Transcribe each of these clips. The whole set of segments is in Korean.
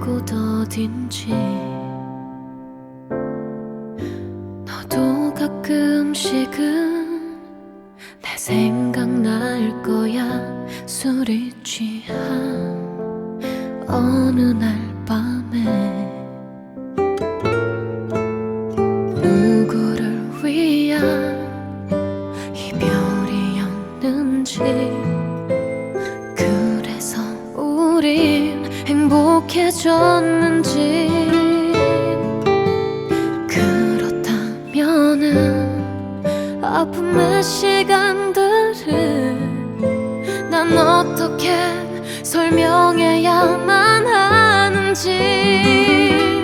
곳 어딘지. 너도 가끔씩은 내 생각날 거야. 술이 취한 어느 날 밤에. 누구를 위한 이별이었는지. 그래서 우리 행복해졌는지 그렇다면은 아픔의 시간들을 난 어떻게 설명해야만 하는지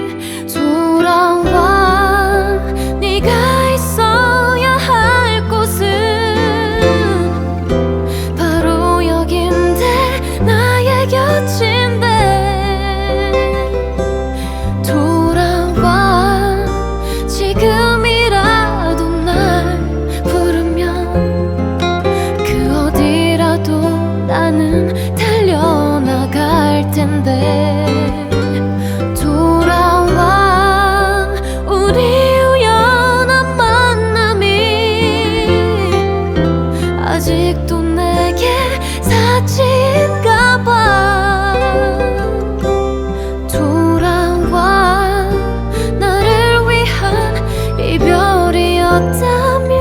이별이었다면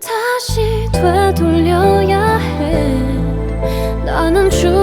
다시 되돌려야 해. 나는 충